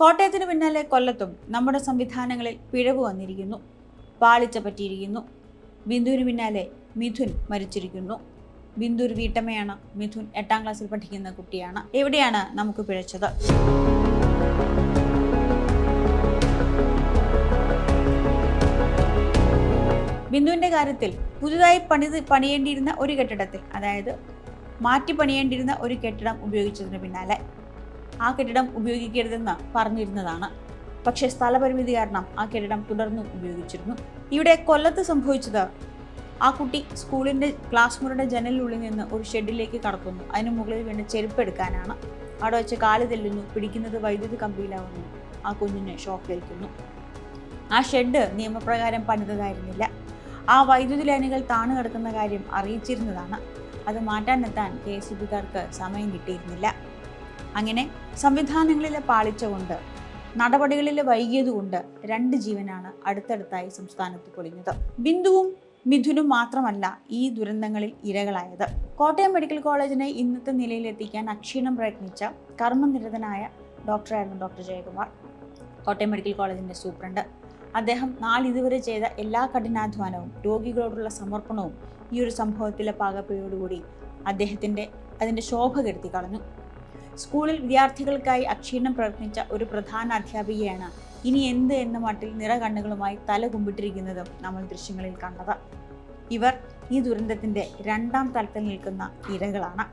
കോട്ടയത്തിന് പിന്നാലെ കൊല്ലത്തും നമ്മുടെ സംവിധാനങ്ങളിൽ പിഴവ് വന്നിരിക്കുന്നു. പാളിച്ച പറ്റിയിരിക്കുന്നു. ബിന്ദുവിന് പിന്നാലെ മിഥുൻ മരിച്ചിരിക്കുന്നു. ബിന്ദു ഒരു വീട്ടമ്മയാണ് മിഥുൻ എട്ടാം ക്ലാസ്സിൽ പഠിക്കുന്ന കുട്ടിയാണ്. എവിടെയാണ് നമുക്ക് പിഴച്ചത്? ബിന്ദുവിന്റെ കാര്യത്തിൽ പുതുതായി പണിത് പണിയേണ്ടിയിരുന്ന ഒരു കെട്ടിടത്തിൽ അതായത് മാറ്റി പണിയേണ്ടിയിരുന്ന ഒരു കെട്ടിടം ഉപയോഗിച്ചതിന് പിന്നാലെ ആ കെട്ടിടം ഉപയോഗിക്കരുതെന്ന് പറഞ്ഞിരുന്നതാണ്. പക്ഷേ സ്ഥലപരിമിതി കാരണം ആ കെട്ടിടം തുടർന്നും ഉപയോഗിച്ചിരുന്നു. ഇവിടെ കൊല്ലത്ത് സംഭവിച്ചത് ആ കുട്ടി സ്കൂളിന്റെ ക്ലാസ് മുറിയുടെ ജനലിനുള്ളിൽ നിന്ന് ഒരു ഷെഡിലേക്ക് കടക്കുന്നു. അതിന് മുകളിൽ വേണ്ട ചെരുപ്പെടുക്കാനാണ്. അവിടെ വെച്ച് കാൽ തെല്ലുന്നു പിടിക്കുന്നത് വൈദ്യുതി കമ്പിയിലാവുന്നു. ആ കുഞ്ഞിനെ ഷോക്ക് ഏൽക്കുന്നു ആ ഷെഡ് നിയമപ്രകാരം പണിതതായിരുന്നില്ല. ആ വൈദ്യുതി ലൈനുകൾ താണു കിടക്കുന്ന കാര്യം അറിയിച്ചിരുന്നതാണ്. അത് മാറ്റാനെത്താൻ കെ എസ് ബിക്കാർക്ക് സമയം കിട്ടിയിരുന്നില്ല. അങ്ങനെ സംവിധാനങ്ങളിലെ പാളിച്ച നടപടികളിൽ വൈകിയതുകൊണ്ട് രണ്ട് ജീവനാണ് അടുത്തടുത്തായി സംസ്ഥാനത്ത് പൊളിഞ്ഞത്. ബിന്ദുവും മിഥുനും മാത്രമല്ല ഈ ദുരന്തങ്ങളിൽ ഇരകളായത്. കോട്ടയം മെഡിക്കൽ കോളേജിനെ ഇന്നത്തെ നിലയിലെത്തിക്കാൻ അക്ഷീണം പ്രയത്നിച്ച കർമ്മനിരതനായ ഡോക്ടറായിരുന്നു ഡോക്ടർ ജയകുമാർ. കോട്ടയം മെഡിക്കൽ കോളേജിന്റെ സൂപ്രണ്ട്. അദ്ദേഹം നാളിതുവരെ ചെയ്ത എല്ലാ കഠിനാധ്വാനവും രോഗികളോടുള്ള സമർപ്പണവും ഈ ഒരു സംഭവത്തിലെ പാകപ്പിഴയോടുകൂടി അദ്ദേഹത്തിന്റെ അതിന്റെ ശോഭ കെടുത്തി കളഞ്ഞു. സ്കൂളിൽ വിദ്യാർത്ഥികൾക്കായി അക്ഷീണം പ്രവർത്തിച്ച ഒരു പ്രധാന അധ്യാപികയാണ് ഇനി എന്ത് എന്ന മട്ടിൽ നിറകണ്ണുകളുമായി തല കുമ്പിട്ടിരിക്കുന്നതും നമ്മൾ ദൃശ്യങ്ങളിൽ കണ്ടത്. ഇവർ ഈ ദുരന്തത്തിന്റെ രണ്ടാം തലത്തിൽ നിൽക്കുന്ന ഇരകളാണ്.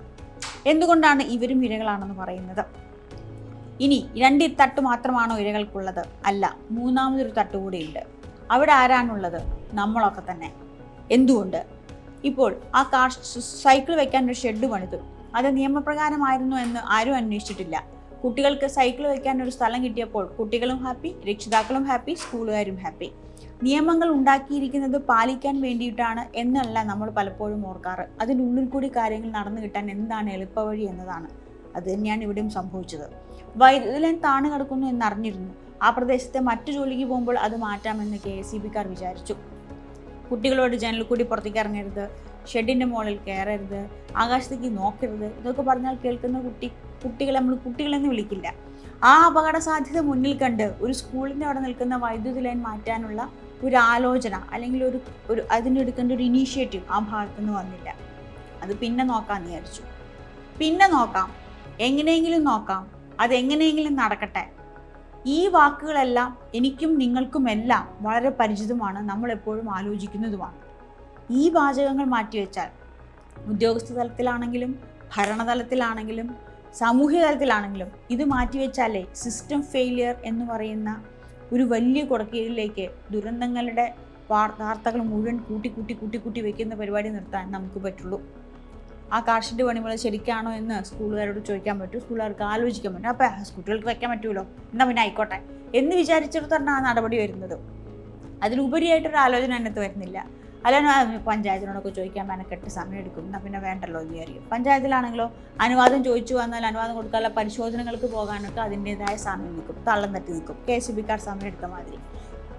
എന്തുകൊണ്ടാണ് ഇവരും ഇരകളാണെന്ന് പറയുന്നത്? ഇനി രണ്ട് തട്ട് മാത്രമാണോ ഇരകൾക്കുള്ളത്? അല്ല മൂന്നാമതൊരു തട്ട് കൂടിയുണ്ട് അവിടെ ആരാണുള്ളത്? നമ്മളൊക്കെ തന്നെ. എന്തുകൊണ്ട്? ഇപ്പോൾ ആ കാർ സൈക്കിൾ വെക്കാൻ ഒരു ഷെഡ് പണിതു. അത് നിയമപ്രകാരമായിരുന്നു എന്ന് ആരും അന്വേഷിച്ചിട്ടില്ല. കുട്ടികൾക്ക് സൈക്കിൾ വയ്ക്കാൻ ഒരു സ്ഥലം കിട്ടിയപ്പോൾ കുട്ടികളും ഹാപ്പി രക്ഷിതാക്കളും ഹാപ്പി സ്കൂളുകാരും ഹാപ്പി. നിയമങ്ങൾ ഉണ്ടാക്കിയിരിക്കുന്നത് പാലിക്കാൻ വേണ്ടിയിട്ടാണ് എന്നല്ല നമ്മൾ പലപ്പോഴും ഓർക്കാറ്. അതിനുള്ളിൽ കൂടി കാര്യങ്ങൾ നടന്നു കിട്ടാൻ എന്താണ് എളുപ്പവഴി എന്നതാണ്. അത് തന്നെയാണ് ഇവിടെയും സംഭവിച്ചത്. വൈദ്യുതി താണു കിടക്കുന്നു എന്നറിഞ്ഞിരുന്നു. ആ പ്രദേശത്തെ മറ്റു ജോലിക്ക് പോകുമ്പോൾ അത് മാറ്റാമെന്ന് കെ എസ് സി ബിക്കാർ വിചാരിച്ചു. കുട്ടികളോട് ജനലിൽ കൂടി പുറത്തേക്ക് ഇറങ്ങരുത്. ഷെഡിന്റെ മുകളിൽ കയറരുത് ആകാശത്തേക്ക് നോക്കരുത് ഇതൊക്കെ പറഞ്ഞാൽ കേൾക്കുന്ന കുട്ടി കുട്ടികളെ നമ്മൾ കുട്ടികളെന്ന് വിളിക്കില്ല. ആ അപകട സാധ്യത മുന്നിൽ കണ്ട് ഒരു സ്കൂളിന്റെ അവിടെ നിൽക്കുന്ന വൈദ്യുതി ലൈൻ മാറ്റാനുള്ള ഒരു ആലോചന അല്ലെങ്കിൽ ഒരു ഒരു അതിനെടുക്കേണ്ട ഒരു ഇനീഷ്യേറ്റീവ് ആ ഭാഗത്തു നിന്ന് വന്നില്ല. അത് പിന്നെ നോക്കാമെന്ന് വിചാരിച്ചു. പിന്നെ നോക്കാം. എങ്ങനെയെങ്കിലും നോക്കാം. അതെങ്ങനെയെങ്കിലും നടക്കട്ടെ. ഈ വാക്കുകളെല്ലാം എനിക്കും നിങ്ങൾക്കുമെല്ലാം വളരെ പരിചിതമാണ്. നമ്മൾ എപ്പോഴും ആലോചിക്കുന്നതുമാണ്. ഈ വാചകങ്ങൾ മാറ്റിവെച്ചാൽ ഉദ്യോഗസ്ഥ തലത്തിലാണെങ്കിലും ഭരണതലത്തിലാണെങ്കിലും സാമൂഹ്യ തലത്തിലാണെങ്കിലും ഇത് മാറ്റിവെച്ചാലേ സിസ്റ്റം ഫെയിലിയർ എന്ന് പറയുന്ന ഒരു വലിയ കുടക്കീഴിലേക്ക് ദുരന്തങ്ങളുടെ വാർത്താർത്ഥകൾ മുഴുവൻ കൂട്ടി കൂട്ടി കൂട്ടി കൂട്ടി വെക്കുന്ന പരിപാടി നിർത്താൻ നമുക്ക് പറ്റുള്ളൂ. ആ കാർഷിക പണിമുള ശരിക്കാണോ എന്ന് സ്കൂളുകാരോട് ചോദിക്കാൻ പറ്റും. സ്കൂളുകാർക്ക് ആലോചിക്കാൻ പറ്റും. അപ്പം കുട്ടികൾക്ക് വയ്ക്കാൻ പറ്റുമല്ലോ എന്നാൽ പിന്നെ ആയിക്കോട്ടെ. എന്ന് വിചാരിച്ചിടത്താണ് ആ നടപടി വരുന്നത്. അതിലുപരിയായിട്ടൊരു ആലോചന അതിനകത്ത് വരുന്നില്ല. അല്ലെങ്കിൽ പഞ്ചായത്തിനോടൊക്കെ ചോദിക്കാൻ മെനക്കെട്ട് സമയം എടുക്കും. എന്നാൽ പിന്നെ വേണ്ടല്ലോ വിചാരിക്കും. പഞ്ചായത്തിലാണെങ്കിലോ അനുവാദം ചോദിച്ചു വന്നാൽ അനുവാദം കൊടുക്കാനുള്ള പരിശോധനകൾക്ക് പോകാനൊക്കെ അതിന്റെതായ സമയം നിൽക്കും. തള്ളം തട്ടി നിൽക്കും. കെ എസ് ബിക്കാർ സമയം എടുത്ത മാതിരി.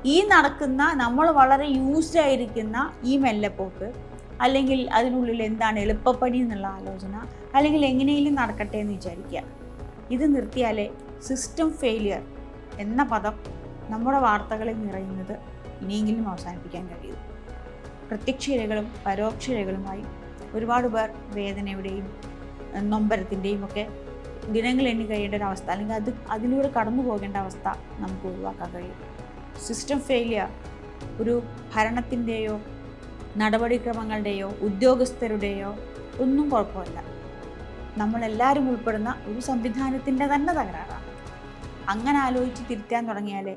ഈ നടക്കുന്ന നമ്മൾ വളരെ യൂസ്ഡ് ആയിരിക്കുന്ന ഈ മെല്ലെപ്പോക്ക് അല്ലെങ്കിൽ അതിനുള്ളിൽ എന്താണ് എളുപ്പപ്പണി എന്നുള്ള ആലോചന അല്ലെങ്കിൽ എങ്ങനെയെങ്കിലും നടക്കട്ടെ എന്ന് വിചാരിക്കുക. ഇത് നിർത്തിയാലേ സിസ്റ്റം ഫെയിലിയർ എന്ന പദം നമ്മുടെ വാർത്തകളിൽ നിറയുന്നത് ഇനിയെങ്കിലും അവസാനിപ്പിക്കാൻ കഴിയൂ. പ്രത്യക്ഷയിരകളും പരോക്ഷയിരകളുമായി ഒരുപാട് പേർ വേദനയുടെയും നൊമ്പരത്തിന്റെയും ഒക്കെ ദിനങ്ങൾ എണ്ണി കഴിയേണ്ട ഒരു അവസ്ഥ അല്ലെങ്കിൽ അത് അതിലൂടെ കടന്നു പോകേണ്ട അവസ്ഥ നമുക്ക് ഒഴിവാക്കാൻ കഴിയും. സിസ്റ്റം ഫെയിലിയർ ഒരു ഭരണത്തിന്റെയോ നടപടിക്രമങ്ങളുടെയോ ഉദ്യോഗസ്ഥരുടെയോ ഒന്നും കുഴപ്പമില്ല. നമ്മളെല്ലാവരും ഉൾപ്പെടുന്ന ഒരു സംവിധാനത്തിന്റെ തന്നെ തകരാറാണ്. അങ്ങനെ ആലോചിച്ച് തിരുത്താൻ തുടങ്ങിയാലേ